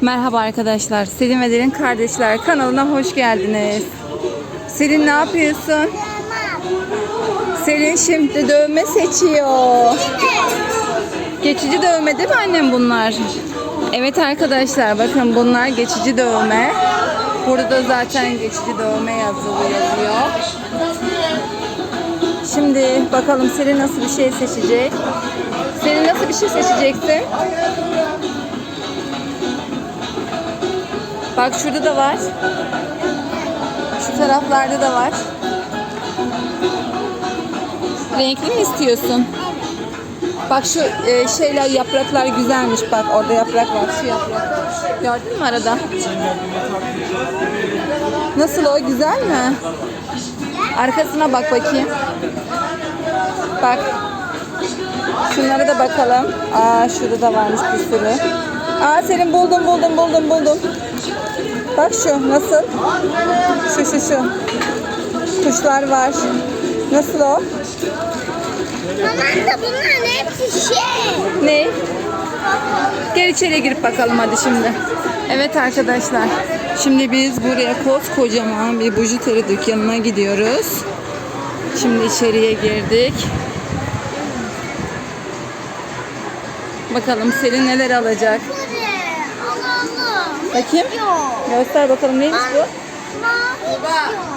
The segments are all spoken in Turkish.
Merhaba arkadaşlar. Selin ve Derin Kardeşler kanalına hoş geldiniz. Selin ne yapıyorsun? Selin şimdi dövme seçiyor. Geçici dövme değil mi annem bunlar? Evet arkadaşlar bakın bunlar geçici dövme. Burada da zaten geçici dövme yazılı yazıyor. Şimdi bakalım Selin nasıl bir şey seçecek? Selin nasıl bir şey seçeceksin? Bak şurada da var. Şu taraflarda da var. Renkli mi istiyorsun? Bak şu e, şeyler yapraklar güzelmiş bak orada yaprak var şu yaprak. Gördün mü arada? Nasıl o güzel mi? Arkasına bak bakayım. Bak. Şunlara da bakalım. Aa şurada da varmış bir sürü. Aa senin buldum buldum buldum buldum. Bak şu nasıl? Şu şu şu. Kuşlar var. Nasıl o? Aman da bunların hepsi şey. Ne? Gel içeriye girip bakalım hadi şimdi. Evet arkadaşlar. Şimdi biz buraya koskocaman bir bujiteri dükkanına gidiyoruz. Şimdi içeriye girdik. Bakalım Selin neler alacak. Bakayım. Yok. Göster bakalım neymiş bu? Mavi yok.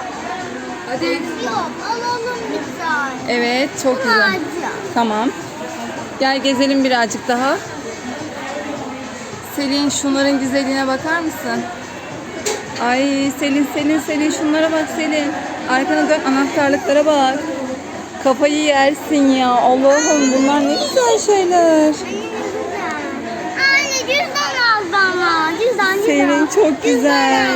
Hadi. Yok alalım bir tane. Evet çok güzel. Tamam. Gel gezelim birazcık daha. Selin şunların güzelliğine bakar mısın? Ay Selin Selin Selin şunlara bak Selin. Arkana dön anahtarlıklara bak. Kafayı yersin ya. Allah'ım bunlar ne güzel şeyler. Cüzdan cüzdan. Selin çok güzel.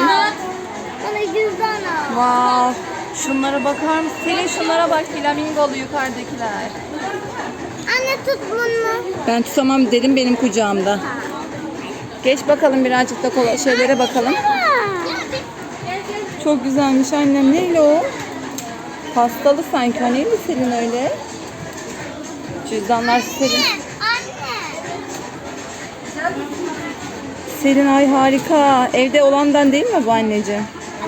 Bana cüzdan al. Wow. Şunlara bakar mısın? Selin şunlara bak flamingolu yukarıdakiler. Anne tut bunu. Ben tutamam dedim benim kucağımda. Geç bakalım birazcık da kola şeylere bakalım. Çok güzelmiş annem. Neyle o? Pastalı sanki. O neydi Selin öyle? Cüzdanlar Selin. Selin ay harika. Evde olandan değil mi bu anneciğim?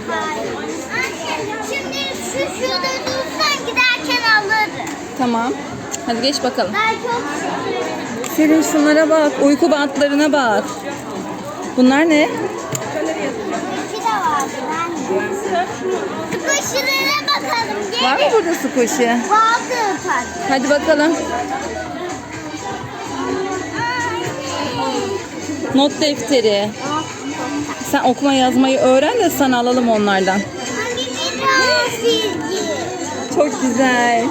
Hayır. Anne şimdi şu şurada dursan giderken alırım. Tamam. Hadi geç bakalım. Ben çok Selin şunlara bak. Uyku bantlarına bak. Bunlar ne? İki de vardı anne. Sıkışırına bakalım. Gelin. Var mı burada kuşu? Vardı. Hadi bakalım. Not defteri. Sen okuma yazmayı öğren de sana alalım onlardan. Çok güzel.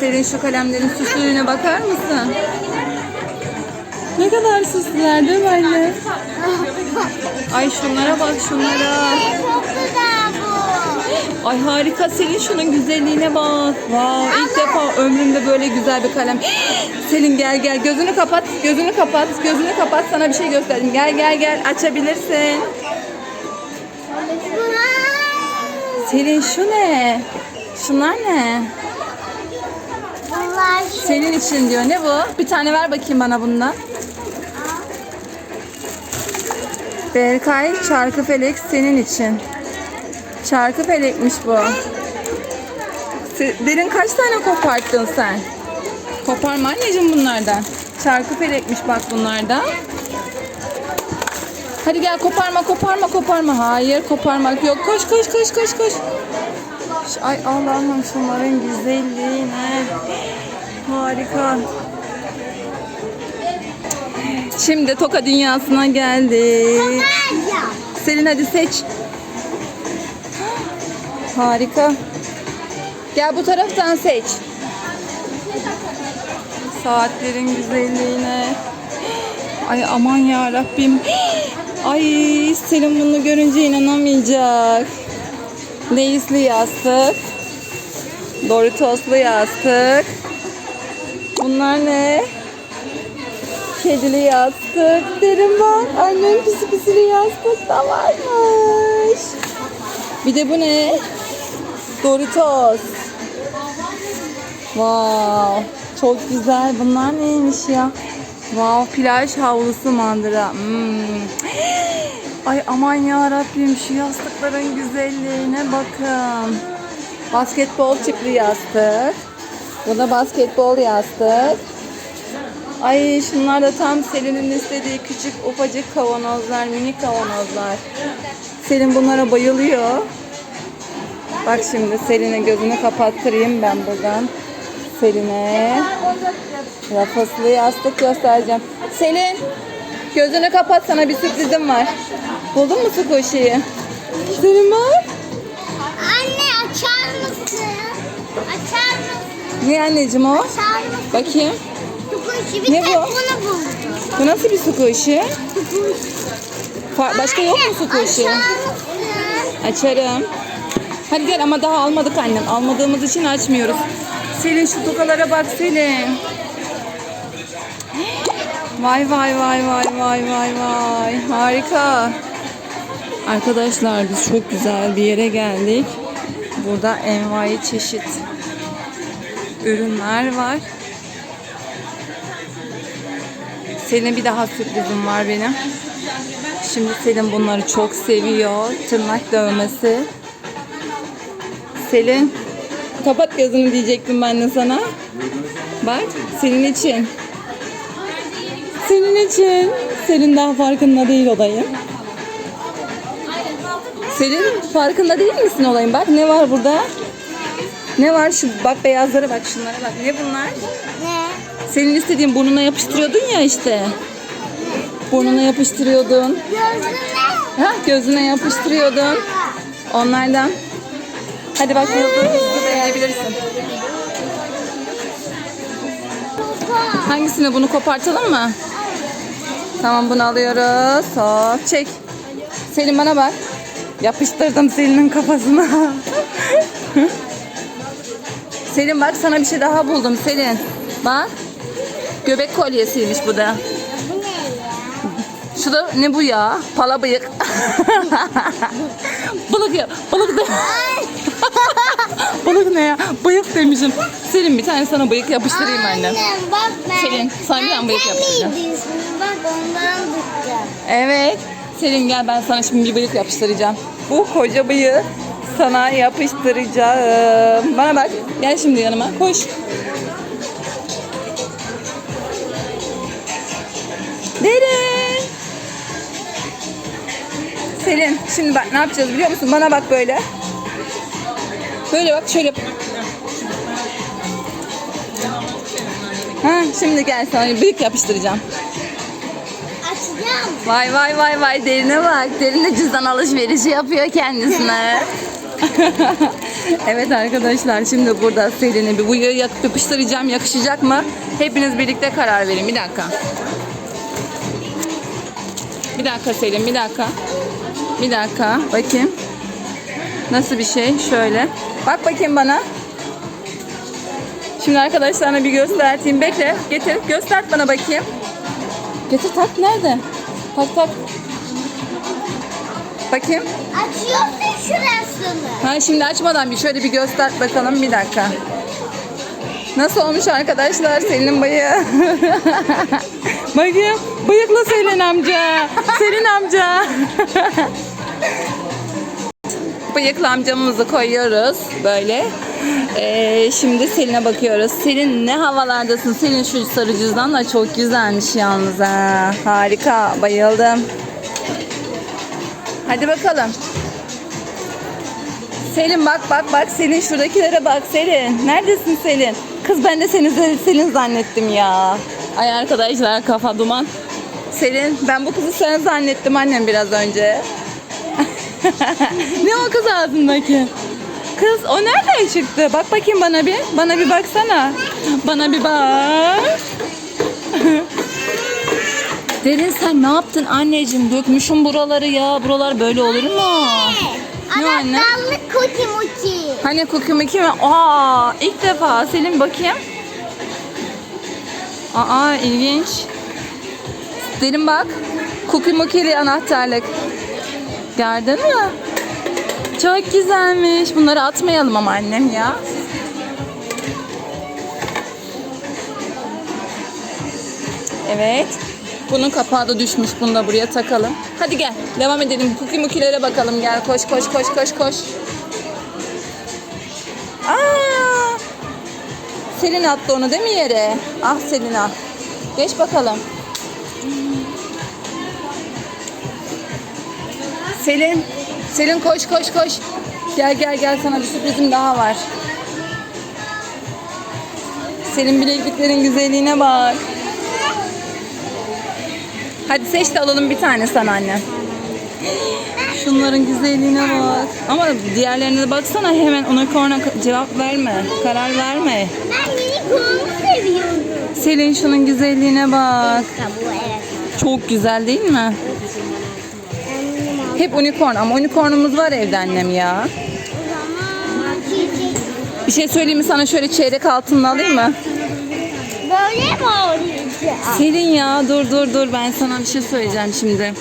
Selin şu kalemlerin süslülüğüne bakar mısın? Ne kadar süslüler değil mi anne? Ay şunlara bak şunlara. Ay harika Selin şunun güzelliğine bak. Wow, ilk defa ömrümde böyle güzel bir kalem. Selin gel gel gözünü kapat. Gözünü kapat. Gözünü kapat sana bir şey göstereyim. Gel gel gel açabilirsin. Selin şu ne? Şunlar ne? Bunlar şu. Senin için diyor. Ne bu? Bir tane ver bakayım bana bundan. Berkay çarkı felek senin için. Çarkı felekmiş bu. Derin kaç tane koparttın sen? Koparma anneciğim bunlardan. Çarkı felekmiş bak bunlardan. Hadi gel koparma koparma koparma. Hayır koparmak yok. Koş koş koş koş koş. Ay Allah'ım şunların güzelliğine. Harika. Şimdi Toka dünyasına geldik. Selin hadi seç. Harika. Gel bu taraftan seç. Saatlerin güzelliğine. Ay aman ya Rabbim. Ay Selin bunu görünce inanamayacak. Leisli yastık. Doritoslu yastık. Bunlar ne? Kedili yastık. Derin bak. Annem pisi pisili yastık da varmış. Bir de bu ne? Doritos. Wow. Çok güzel. Bunlar neymiş ya? Wow, plaj havlusu mandıra. Hmm. Ay aman ya Rabbim şu yastıkların güzelliğine bakın. Basketbol tipli yastık. Bu da basketbol yastık. Ay şunlar da tam Selin'in istediği küçük ufacık kavanozlar, minik kavanozlar. Selin bunlara bayılıyor. Bak şimdi Selin'e gözünü kapattırayım ben buradan. Selin'e rafaslı yastık göstereceğim. Selin gözünü kapat sana bir sürprizim var. Buldun mu Sukoshi'yi? Selin bak. Anne açar mısın? Açar mısın? Ne anneciğim o? Açar mısın? Bakayım. Bir Ne tek bu? bunu buldum. Bu nasıl bir Sukoshi? Tukuş. Fa- Başka yok mu Sukoshi? Açar mısın? Açarım. Hadi gel ama daha almadık annem. Almadığımız için açmıyoruz. Selin şu tokalara bak Selin. Vay vay vay vay vay vay vay. Harika. Arkadaşlar biz çok güzel bir yere geldik. Burada envai çeşit ürünler var. Selin'e bir daha sürprizim var benim. Şimdi Selin bunları çok seviyor. Tırnak dövmesi. Selin kapat gözünü diyecektim ben de sana. Bak senin için. Senin için. Selin daha farkında değil olayın. Selin farkında değil misin olayın? Bak ne var burada? Ne var şu bak beyazlara bak şunlara bak. Ne bunlar? Ne? Senin istediğin burnuna yapıştırıyordun ya işte. Burnuna yapıştırıyordun. Gözüme. Ha, gözüne yapıştırıyordun. Onlardan. Hadi bak yıldız beğenebilirsin. Baba. Hangisini bunu kopartalım mı? Tamam bunu alıyoruz. Hop çek. Selin bana bak. Yapıştırdım Selin'in kafasına. Selin bak sana bir şey daha buldum Selin. Bak. Göbek kolyesiymiş bu da. Bu ne ya? Şu da ne bu ya? Pala bıyık. balık ya. Balık da. balık ne ya? Bıyık demişim. Selin bir tane sana bıyık yapıştırayım annem. Annem bak ben. Selin, sana bir tane bıyık yapıştıracağım. Bak ondan tutacağım. Evet. Selin gel ben sana şimdi bir bıyık yapıştıracağım. Bu koca bıyığı sana yapıştıracağım. Bana bak. Gel şimdi yanıma. Koş. Derin. Selin şimdi bak ne yapacağız biliyor musun? Bana bak böyle. Böyle bak şöyle. Ha, şimdi gel sana bıyık yapıştıracağım. Açacağım. Vay vay vay vay derine bak. Derin de cüzdan alışverişi yapıyor kendisine. evet arkadaşlar şimdi burada Selin'e bir bıyığı yakıp yapıştıracağım. Yakışacak mı? Hepiniz birlikte karar verin. Bir dakika. Bir dakika Selin bir dakika. Bir dakika bakayım. Nasıl bir şey? Şöyle. Bak bakayım bana. Şimdi arkadaşlarına bir göstereyim. Bekle. Getir. Göster bana bakayım. Getir tak nerede? Tak tak. Bakayım. Açıyorsun şurasını. Ha şimdi açmadan bir şöyle bir göster bakalım bir dakika. Nasıl olmuş arkadaşlar Selin bıyığı? Bakayım. Bıyıklı Selin amca. Selin amca. Bıyıklı amcamızı koyuyoruz böyle. Ee, şimdi Selin'e bakıyoruz. Selin ne havalardasın? Selin şu sarı cüzdan da çok güzelmiş yalnız ha. Harika. Bayıldım. Hadi bakalım. Selin bak bak bak Selin şuradakilere bak Selin. Neredesin Selin? Kız ben de seni Selin zannettim ya. Ay arkadaşlar kafa duman. Selin ben bu kızı sen zannettim annem biraz önce. ne o kız ağzındaki? Kız o nereden çıktı? Bak bakayım bana bir. Bana bir baksana. Bana bir bak. Derin sen ne yaptın anneciğim? Dökmüşüm buraları ya. Buralar böyle olur mu? Ne anne? Anahtarlık kuki muki. Hani Mickey mi? Aa, ilk defa. Selim bakayım. Aa, ilginç. Derin bak. Cookie Mookie'li anahtarlık. Gördün mü? Çok güzelmiş. Bunları atmayalım ama annem ya. Evet. Bunun kapağı da düşmüş. Bunu da buraya takalım. Hadi gel. Devam edelim. Cookie mukilere bakalım. Gel koş koş koş koş koş. Aa! Selin attı onu değil mi yere? Ah Selina. Geç bakalım. Selin. Selin koş koş koş. Gel gel gel sana bir sürprizim daha var. Selin bilekliklerin güzelliğine bak. Hadi seç de alalım bir tane sana anne. Şunların güzelliğine bak. Ama diğerlerine de baksana hemen unicorn'a cevap verme. Karar verme. Ben unicorn'u seviyorum. Selin şunun güzelliğine bak. Çok güzel değil mi? Hep unicorn ama unicornumuz var evde annem ya. Bir şey söyleyeyim mi sana şöyle çeyrek altınla alayım mı? Böyle mi oynayacağız? Selin ya dur dur dur ben sana bir şey söyleyeceğim şimdi.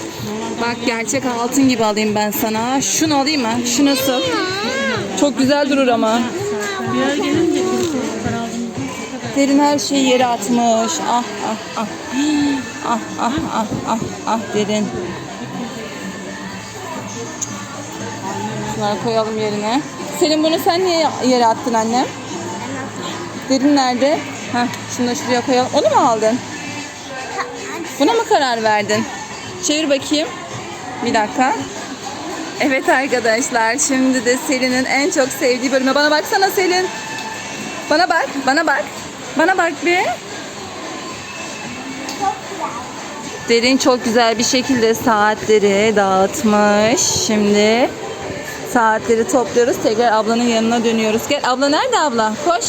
Bak gerçek altın gibi alayım ben sana. Şunu alayım mı? Şu nasıl? Çok güzel durur ama. Derin her şeyi yere atmış. Ah ah ah. Ah ah ah ah ah derin. Şunları koyalım yerine. Selin bunu sen niye yere attın annem? Derin nerede? Heh, şunu da şuraya koyalım. Onu mu aldın? Buna mı karar verdin? Çevir bakayım. Bir dakika. Evet arkadaşlar şimdi de Selin'in en çok sevdiği bölüme. Bana baksana Selin. Bana bak, bana bak. Bana bak bir. Derin çok güzel bir şekilde saatleri dağıtmış. Şimdi saatleri topluyoruz. Tekrar ablanın yanına dönüyoruz. Gel abla nerede abla? Koş.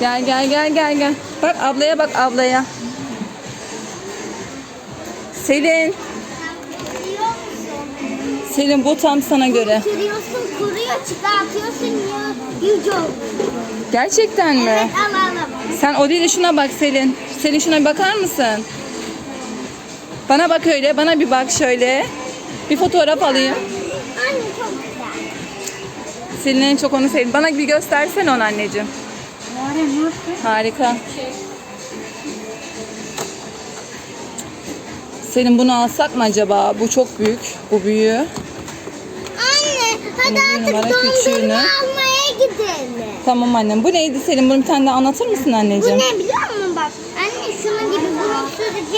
Gel gel gel gel gel. Bak ablaya bak ablaya. Selin. Selin bu tam sana göre. Sürüyorsun, kuruyor, çıkartıyorsun, yüce. Gerçekten mi? Evet, alalım. Sen o değil de şuna bak Selin. Selin şuna bakar mısın? Bana bak öyle. Bana bir bak şöyle. Bir fotoğraf alayım. Anne çok güzel. Selin en çok onu sevdi. Bana bir göstersene onu anneciğim. Harika. Selin bunu alsak mı acaba? Bu çok büyük. Bu büyüğü. Anne, hadi Bir artık numara dondurma almaya gidelim. Tamam annem. Bu neydi Selin? Bunu bir tane daha anlatır mısın Bu anneciğim? ne biliyor musun bak? Anne şunun gibi bunu koruyacaksın,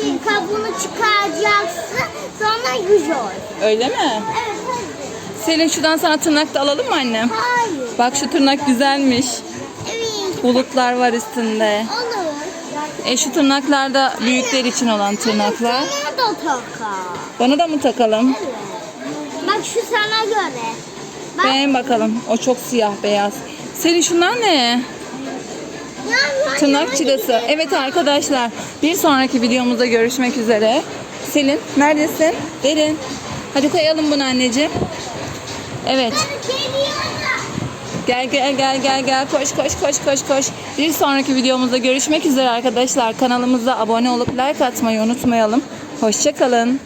şey, kabuğunu çıkaracaksın, sonra yüz. Öyle mi? Evet. Selin şuradan sana tırnak da alalım mı annem? Hayır. Bak şu tırnak güzelmiş. Evet, Bulutlar var üstünde. olur. E şu tırnaklar da büyükler için olan tırnaklar. Sana da taka. Bana da mı takalım? Evet. Bak şu sana göre. Bak. Beğen bakalım. O çok siyah beyaz. Selin şunlar ne? Tırnak çilesi. Evet arkadaşlar bir sonraki videomuzda görüşmek üzere. Selin neredesin? Derin. Hadi koyalım bunu anneciğim. Evet. Gel gel gel gel gel koş koş koş koş koş. Bir sonraki videomuzda görüşmek üzere arkadaşlar. Kanalımıza abone olup like atmayı unutmayalım. Hoşçakalın.